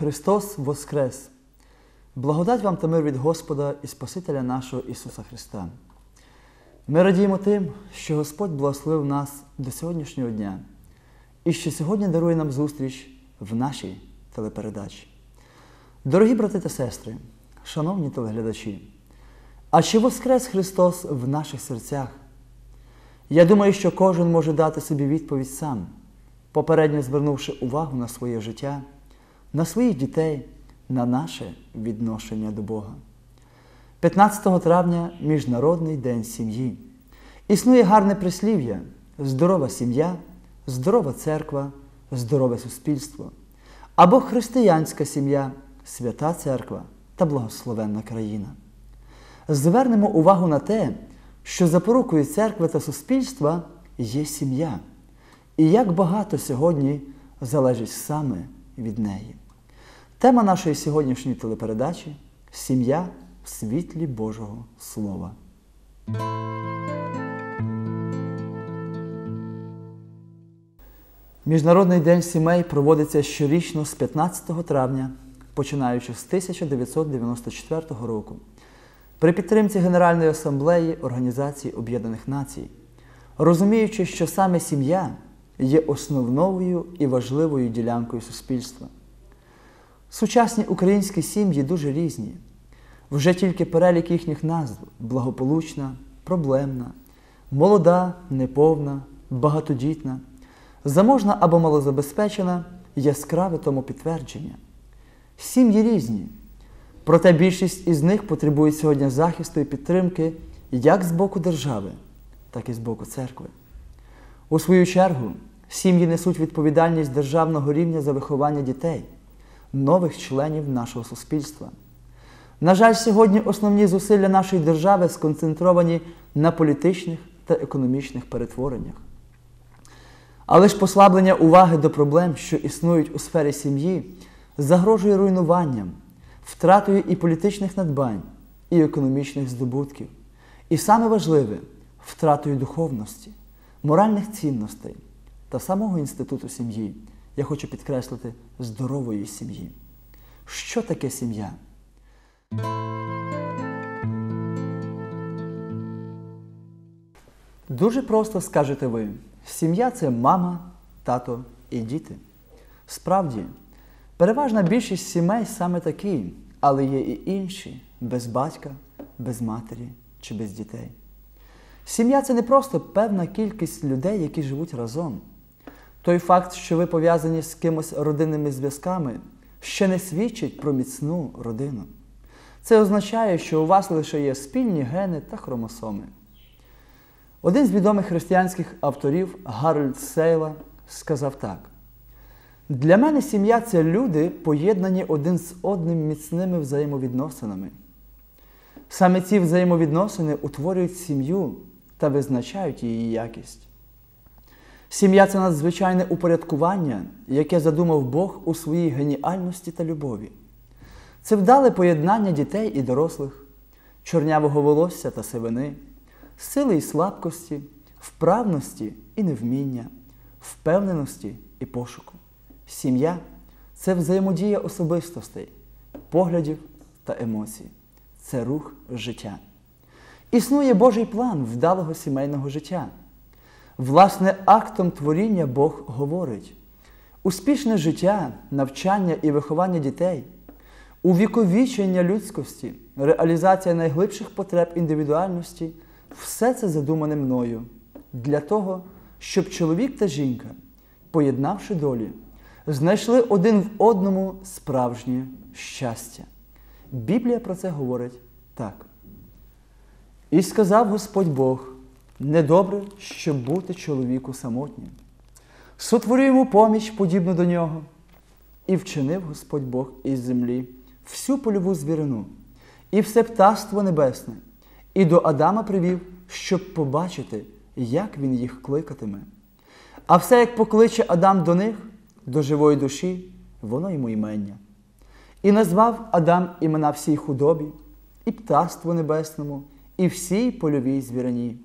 Христос Воскрес! Благодать вам та мир від Господа і Спасителя нашого Ісуса Христа. Ми радіємо тим, що Господь благословив нас до сьогоднішнього дня і що сьогодні дарує нам зустріч в нашій телепередачі. Дорогі брати та сестри, шановні телеглядачі, а чи Воскрес Христос в наших серцях? Я думаю, що кожен може дати собі відповідь сам, попередньо звернувши увагу на своє життя, на своїх дітей, на наше відношення до Бога. 15 травня Міжнародний день сім'ї. Існує гарне прислів'я здорова сім'я, здорова церква, здорове суспільство або християнська сім'я, свята церква та благословенна країна. Звернемо увагу на те, що запорукою церкви та суспільства є сім'я, і як багато сьогодні залежить саме від неї. Тема нашої сьогоднішньої телепередачі сім'я в світлі Божого Слова. Міжнародний день сімей проводиться щорічно з 15 травня, починаючи з 1994 року, при підтримці Генеральної асамблеї Організації Об'єднаних Націй, розуміючи, що саме сім'я є основною і важливою ділянкою суспільства. Сучасні українські сім'ї дуже різні. Вже тільки перелік їхніх назв благополучна, проблемна, молода, неповна, багатодітна, заможна або малозабезпечена яскраве тому підтвердження. Сім'ї різні, проте більшість із них потребують сьогодні захисту і підтримки як з боку держави, так і з боку церкви. У свою чергу, сім'ї несуть відповідальність державного рівня за виховання дітей, нових членів нашого суспільства. На жаль, сьогодні основні зусилля нашої держави сконцентровані на політичних та економічних перетвореннях. Але ж послаблення уваги до проблем, що існують у сфері сім'ї, загрожує руйнуванням, втратою і політичних надбань, і економічних здобутків. І саме важливе втратою духовності, моральних цінностей та самого інституту сім'ї. Я хочу підкреслити здорової сім'ї. Що таке сім'я? Дуже просто скажете ви, сім'я це мама, тато і діти. Справді, переважна більшість сімей саме такі, але є і інші без батька, без матері чи без дітей. Сім'я це не просто певна кількість людей, які живуть разом. Той факт, що ви пов'язані з кимось родинними зв'язками, ще не свідчить про міцну родину. Це означає, що у вас лише є спільні гени та хромосоми. Один з відомих християнських авторів Гарольд Сейла сказав так: для мене сім'я це люди, поєднані один з одним міцними взаємовідносинами. Саме ці взаємовідносини утворюють сім'ю та визначають її якість. Сім'я це надзвичайне упорядкування, яке задумав Бог у своїй геніальності та любові. Це вдале поєднання дітей і дорослих, чорнявого волосся та сивини, сили і слабкості, вправності і невміння, впевненості і пошуку. Сім'я це взаємодія особистостей, поглядів та емоцій. Це рух життя. Існує Божий план вдалого сімейного життя. Власне, актом творіння Бог говорить: успішне життя, навчання і виховання дітей, увіковічення людськості, реалізація найглибших потреб індивідуальності все це задумане мною для того, щоб чоловік та жінка, поєднавши долі, знайшли один в одному справжнє щастя. Біблія про це говорить так. І сказав Господь Бог недобре, щоб бути чоловіку самотнім. Сотворю йому поміч, подібну до нього, і вчинив Господь Бог із землі всю польову звірину, і все птаство небесне, і до Адама привів, щоб побачити, як він їх кликатиме. А все, як покличе Адам до них, до живої душі, воно йому імення. І назвав Адам імена всій худобі, і птаству небесному, і всій польовій звірині.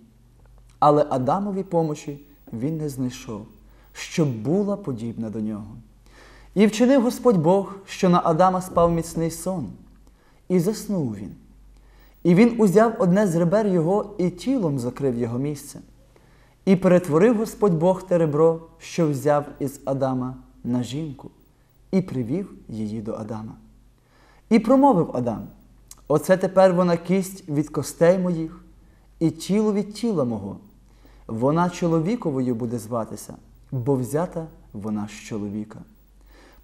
Але Адамові помочі він не знайшов, щоб була подібна до нього. І вчинив Господь Бог, що на Адама спав міцний сон, і заснув він. І він узяв одне з ребер його і тілом закрив його місце. І перетворив Господь Бог те ребро, що взяв із Адама на жінку, і привів її до Адама. І промовив Адам: Оце тепер вона кість від костей моїх, і тіло від тіла мого. Вона чоловіковою буде зватися, бо взята вона з чоловіка.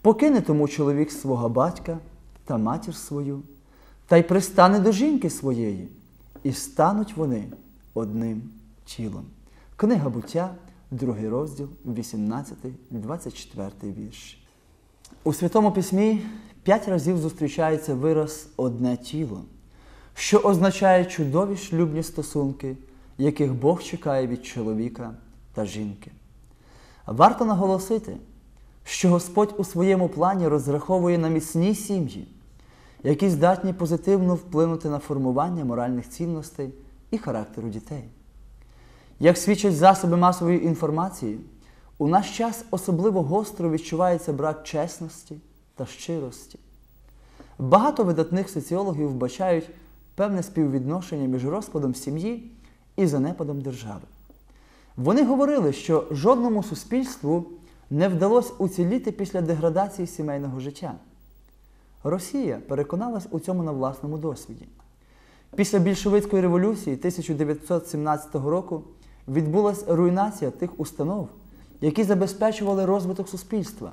Покине тому чоловік свого батька та матір свою, та й пристане до жінки своєї, і стануть вони одним тілом. Книга буття, другий розділ, 18, 24 вірш. У Святому Письмі п'ять разів зустрічається вираз одне тіло, що означає чудові шлюбні стосунки, яких Бог чекає від чоловіка та жінки. Варто наголосити, що Господь у своєму плані розраховує на міцні сім'ї, які здатні позитивно вплинути на формування моральних цінностей і характеру дітей. Як свідчать засоби масової інформації, у наш час особливо гостро відчувається брак чесності та щирості. Багато видатних соціологів вбачають певне співвідношення між розпадом сім'ї і занепадом держави. Вони говорили, що жодному суспільству не вдалося уціліти після деградації сімейного життя. Росія переконалась у цьому на власному досвіді. Після більшовицької революції 1917 року відбулася руйнація тих установ, які забезпечували розвиток суспільства.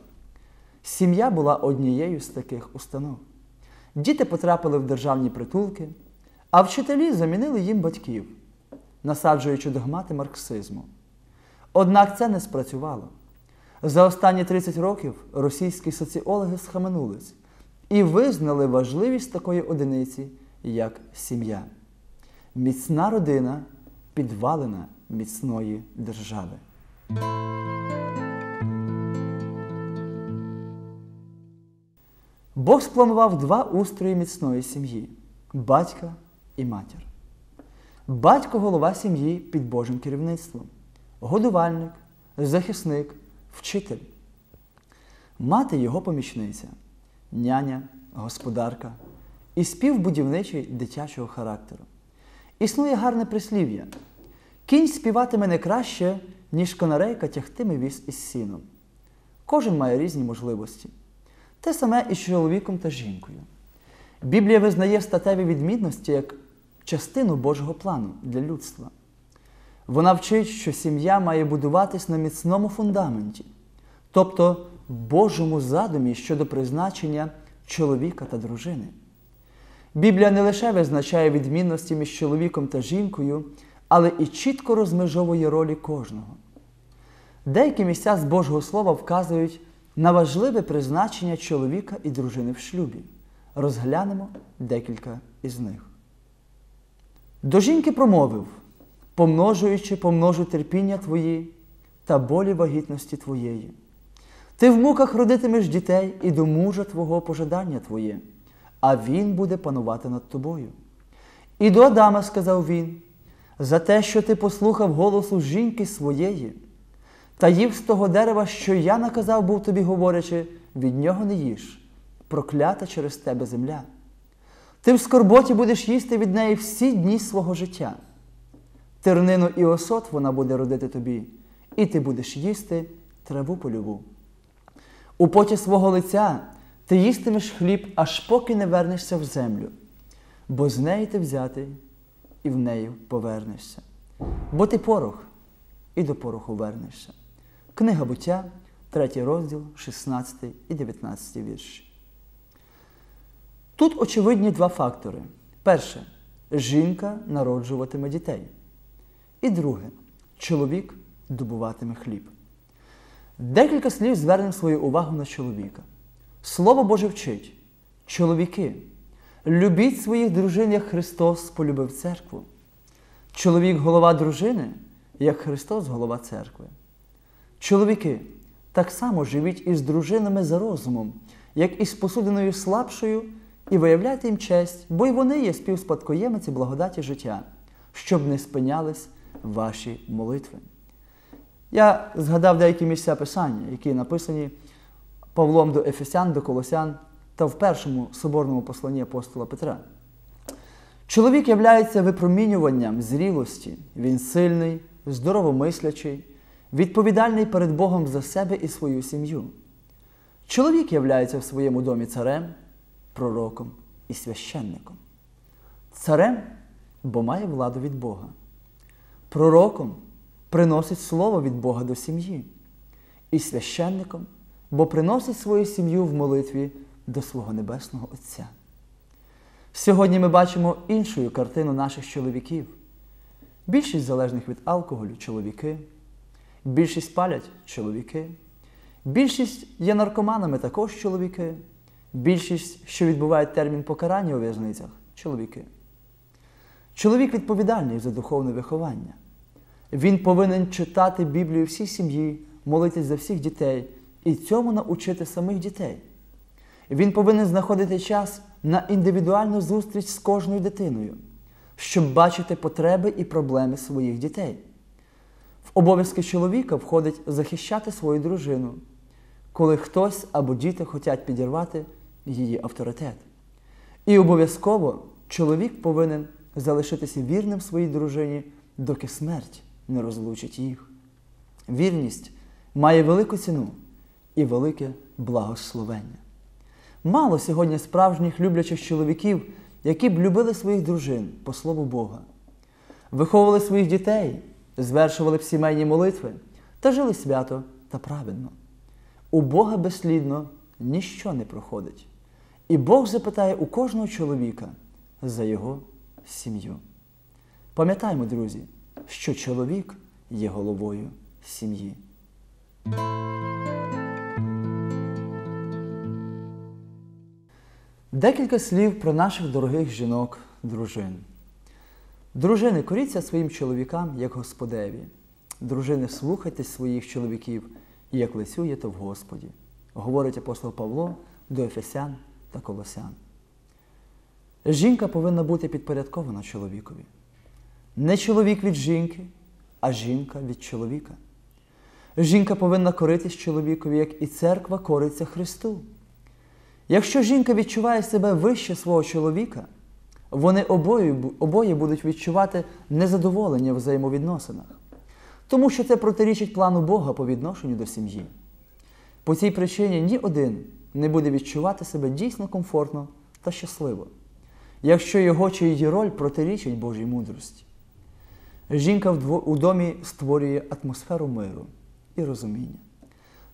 Сім'я була однією з таких установ. Діти потрапили в державні притулки, а вчителі замінили їм батьків, насаджуючи догмати марксизму. Однак це не спрацювало. За останні 30 років російські соціологи схаменулись і визнали важливість такої одиниці, як сім'я. Міцна родина підвалина міцної держави. Бог спланував два устрої міцної сім'ї батька і матір. Батько голова сім'ї під Божим керівництвом, годувальник, захисник, вчитель. Мати його помічниця, няня, господарка і співбудівничий дитячого характеру. Існує гарне прислів'я. Кінь співатиме не краще, ніж конарейка тягтиме віз із сіном. Кожен має різні можливості. Те саме і з чоловіком та жінкою. Біблія визнає статеві відмінності як частину Божого плану для людства. Вона вчить, що сім'я має будуватись на міцному фундаменті, тобто Божому задумі щодо призначення чоловіка та дружини. Біблія не лише визначає відмінності між чоловіком та жінкою, але і чітко розмежовує ролі кожного. Деякі місця з Божого Слова вказують на важливе призначення чоловіка і дружини в шлюбі. Розглянемо декілька із них. До жінки промовив, помножуючи, помножу терпіння твої та болі вагітності твоєї. Ти в муках родитимеш дітей і до мужа твого пожадання твоє, а він буде панувати над тобою. І до Адама сказав він, за те, що ти послухав голосу жінки своєї, та їв з того дерева, що я наказав був тобі, говорячи, від нього не їж, проклята через тебе земля. Ти в скорботі будеш їсти від неї всі дні свого життя. Тернину і осот вона буде родити тобі, і ти будеш їсти траву польову. У поті свого лиця ти їстимеш хліб, аж поки не вернешся в землю, бо з неї ти взятий і в неї повернешся. Бо ти порох, і до пороху вернешся. Книга буття, 3 розділ, 16 і 19 вірші. Тут очевидні два фактори. Перше, жінка народжуватиме дітей. І друге, чоловік добуватиме хліб. Декілька слів звернемо свою увагу на чоловіка. Слово Боже вчить, чоловіки, любіть своїх дружин, як Христос полюбив церкву. Чоловік голова дружини, як Христос голова церкви. Чоловіки, так само живіть із дружинами за розумом, як із посудиною слабшою, і виявляйте їм честь, бо й вони є співспадкоємиці благодаті життя, щоб не спинялись ваші молитви. Я згадав деякі місця писання, які написані Павлом до Ефесян, до Колосян та в першому соборному посланні апостола Петра. Чоловік являється випромінюванням зрілості, він сильний, здоровомислячий, відповідальний перед Богом за себе і свою сім'ю. Чоловік являється в своєму домі царем, пророком і священником. Царем, бо має владу від Бога. Пророком приносить слово від Бога до сім'ї. І священником, бо приносить свою сім'ю в молитві до свого Небесного Отця. Сьогодні ми бачимо іншу картину наших чоловіків. Більшість залежних від алкоголю чоловіки, більшість палять чоловіки, більшість є наркоманами також чоловіки, більшість, що відбувають термін покарання у в'язницях чоловіки. Чоловік відповідальний за духовне виховання. Він повинен читати Біблію всій сім'ї, молитись за всіх дітей і цьому научити самих дітей. Він повинен знаходити час на індивідуальну зустріч з кожною дитиною, щоб бачити потреби і проблеми своїх дітей. В обов'язки чоловіка входить захищати свою дружину, коли хтось або діти хочуть підірвати її авторитет. І обов'язково чоловік повинен залишитися вірним своїй дружині, доки смерть не розлучить їх. Вірність має велику ціну і велике благословення. Мало сьогодні справжніх люблячих чоловіків, які б любили своїх дружин по слову Бога, виховували своїх дітей, звершували б сімейні молитви та жили свято та праведно. У Бога безслідно ніщо не проходить. І Бог запитає у кожного чоловіка за його сім'ю. Пам'ятаймо, друзі, що чоловік є головою сім'ї. Декілька слів про наших дорогих жінок, дружин. Дружини, коріться своїм чоловікам, як Господеві. Дружини, слухайте своїх чоловіків, як лицюєте в Господі, говорить апостол Павло до Ефесян та Колосян. Жінка повинна бути підпорядкована чоловікові. Не чоловік від жінки, а жінка від чоловіка. Жінка повинна коритись чоловікові, як і церква кориться Христу. Якщо жінка відчуває себе вище свого чоловіка, вони обоє, обоє будуть відчувати незадоволення в взаємовідносинах, тому що це протирічить плану Бога по відношенню до сім'ї. По цій причині ні один не буде відчувати себе дійсно комфортно та щасливо, якщо його чи її роль протирічить Божій мудрості. Жінка у домі створює атмосферу миру і розуміння.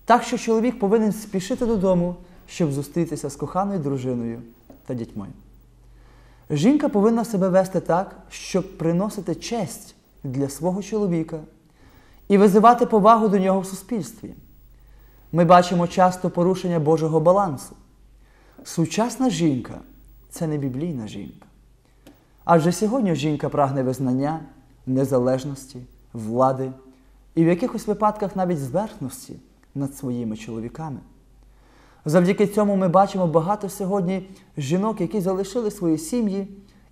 Так що чоловік повинен спішити додому щоб зустрітися з коханою дружиною та дітьми. Жінка повинна себе вести так, щоб приносити честь для свого чоловіка і визивати повагу до нього в суспільстві. Ми бачимо часто порушення Божого балансу. Сучасна жінка це не біблійна жінка. Адже сьогодні жінка прагне визнання, незалежності, влади і в якихось випадках навіть зверхності над своїми чоловіками. Завдяки цьому ми бачимо багато сьогодні жінок, які залишили свої сім'ї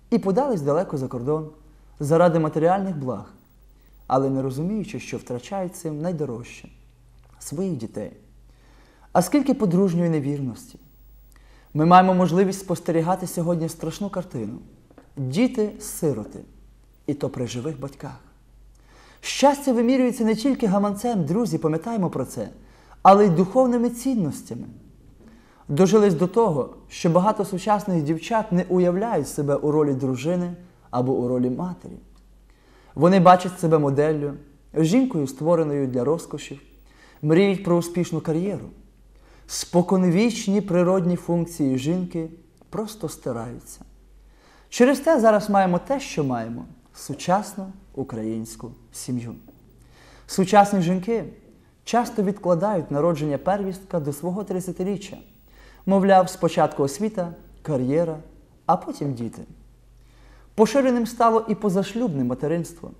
і подались далеко за кордон заради матеріальних благ, але не розуміючи, що втрачають цим найдорожче своїх дітей. А скільки подружньої невірності? Ми маємо можливість спостерігати сьогодні страшну картину діти-сироти, і то при живих батьках. Щастя вимірюється не тільки гаманцем, друзі, пам'ятаємо про це, але й духовними цінностями дожились до того, що багато сучасних дівчат не уявляють себе у ролі дружини або у ролі матері. Вони бачать себе моделлю, жінкою, створеною для розкошів, мріють про успішну кар'єру. Споконвічні природні функції жінки просто стираються. Через те зараз маємо те, що маємо сучасну українську сім'ю. Сучасні жінки часто відкладають народження первістка до свого 30-річчя. Мовляв, спочатку освіта, кар'єра, а потім діти. Поширеним стало і позашлюбне материнство.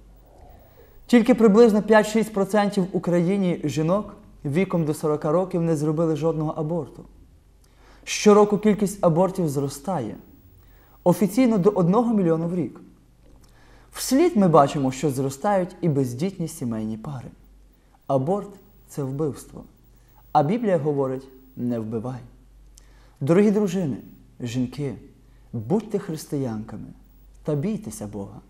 Тільки приблизно 5-6% в Україні жінок віком до 40 років не зробили жодного аборту. Щороку кількість абортів зростає офіційно до 1 мільйона в рік. Вслід ми бачимо, що зростають і бездітні сімейні пари. Аборт це вбивство. А Біблія говорить не вбивай. Дорогі дружини, жінки, будьте християнками та бійтеся Бога.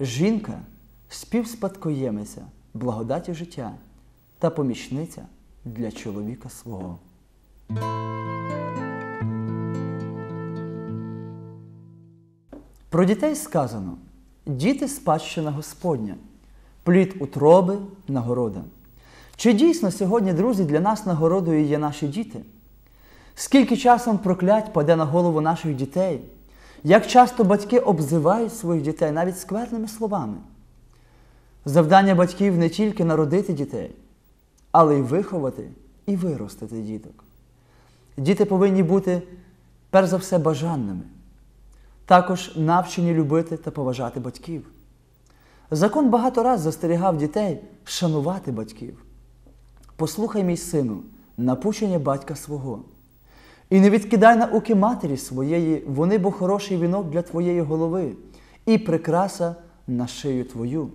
Жінка співспадкоємиця благодаті життя та помічниця для чоловіка свого. Про дітей сказано: діти спадщина Господня, плід утроби, нагорода. Чи дійсно сьогодні, друзі, для нас нагородою є наші діти? Скільки часом проклять паде на голову наших дітей? Як часто батьки обзивають своїх дітей навіть скверними словами? Завдання батьків не тільки народити дітей, але й виховати і виростити діток. Діти повинні бути, перш за все, бажанними, також навчені любити та поважати батьків. Закон багато раз застерігав дітей шанувати батьків. Послухай, мій сину, напущення батька свого. І не відкидай науки матері своєї, вони бо хороший вінок для твоєї голови, і прикраса на шию твою.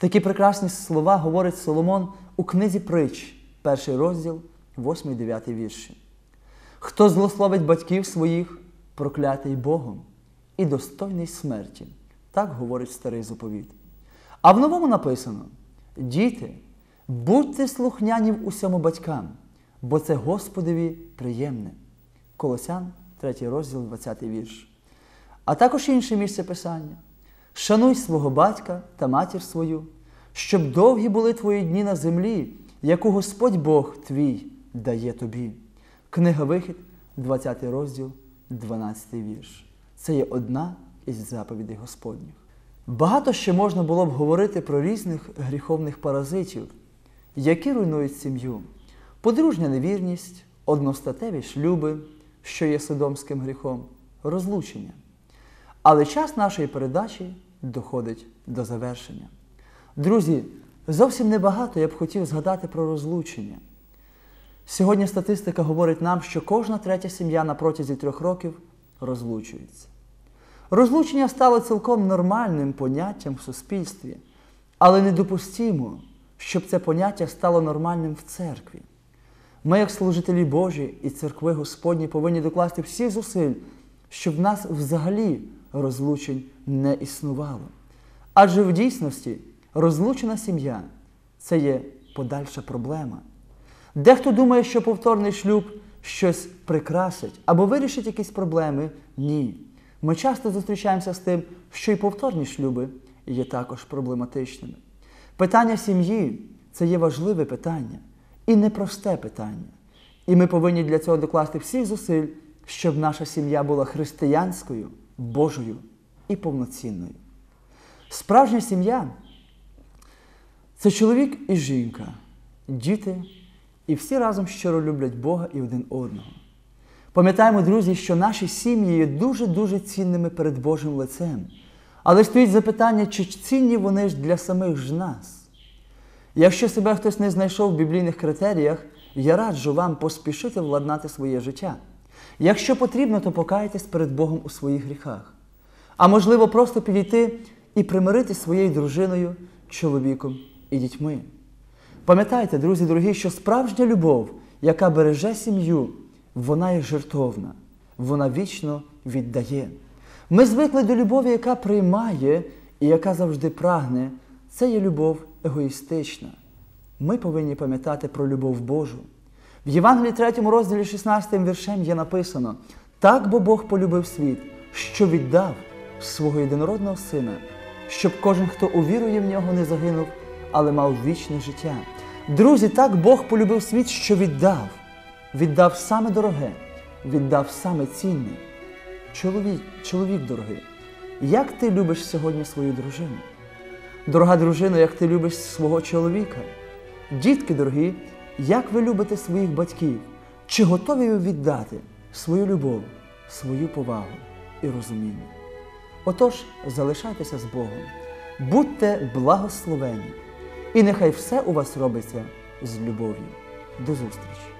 Такі прекрасні слова говорить Соломон у книзі притч, перший розділ, 8-9 вірші. Хто злословить батьків своїх, проклятий Богом, і достойний смерті, так говорить старий заповіт. А в новому написано: діти, будьте слухняні в усьому батькам, бо це Господові приємне. Колосян, 3 розділ, 20 вірш. А також інше місце писання. Шануй свого батька та матір свою, щоб довгі були твої дні на землі, яку Господь Бог твій дає тобі. Книга Вихід, 20 розділ, 12 вірш. Це є одна із заповідей Господніх. Багато ще можна було б говорити про різних гріховних паразитів, які руйнують сім'ю, подружня невірність, одностатеві шлюби, що є содомським гріхом, розлучення. Але час нашої передачі доходить до завершення. Друзі, зовсім небагато я б хотів згадати про розлучення. Сьогодні статистика говорить нам, що кожна третя сім'я на протязі трьох років розлучується. Розлучення стало цілком нормальним поняттям в суспільстві, але недопустимо, щоб це поняття стало нормальним в церкві. Ми, як служителі Божі і церкви Господні, повинні докласти всіх зусиль, щоб в нас взагалі розлучень не існувало. Адже в дійсності розлучена сім'я це є подальша проблема. Дехто думає, що повторний шлюб щось прикрасить або вирішить якісь проблеми. Ні. Ми часто зустрічаємося з тим, що і повторні шлюби є також проблематичними. Питання сім'ї це є важливе питання і непросте питання. І ми повинні для цього докласти всіх зусиль, щоб наша сім'я була християнською, Божою і повноцінною. Справжня сім'я це чоловік і жінка, діти, і всі разом щиро люблять Бога і один одного. Пам'ятаємо, друзі, що наші сім'ї є дуже-дуже цінними перед Божим лицем. Але стоїть запитання, чи цінні вони ж для самих ж нас. Якщо себе хтось не знайшов в біблійних критеріях, я раджу вам поспішити владнати своє життя. Якщо потрібно, то покайтесь перед Богом у своїх гріхах. А можливо, просто підійти і примирити своєю дружиною, чоловіком і дітьми. Пам'ятайте, друзі дорогі, що справжня любов, яка береже сім'ю, вона є жертовна, вона вічно віддає. Ми звикли до любові, яка приймає і яка завжди прагне. Це є любов егоїстична. Ми повинні пам'ятати про любов Божу. В Євангелії 3 розділі 16 віршем є написано: так бо Бог полюбив світ, що віддав свого єдинородного Сина, щоб кожен, хто увірує в нього, не загинув, але мав вічне життя. Друзі, так Бог полюбив світ, що віддав, віддав саме дороге, віддав саме цінне. Чоловік, чоловік дорогий, як ти любиш сьогодні свою дружину? Дорога дружина, як ти любиш свого чоловіка? Дітки дорогі, як ви любите своїх батьків? Чи готові ви віддати свою любов, свою повагу і розуміння? Отож, залишайтеся з Богом, будьте благословені, і нехай все у вас робиться з любов'ю. До зустрічі!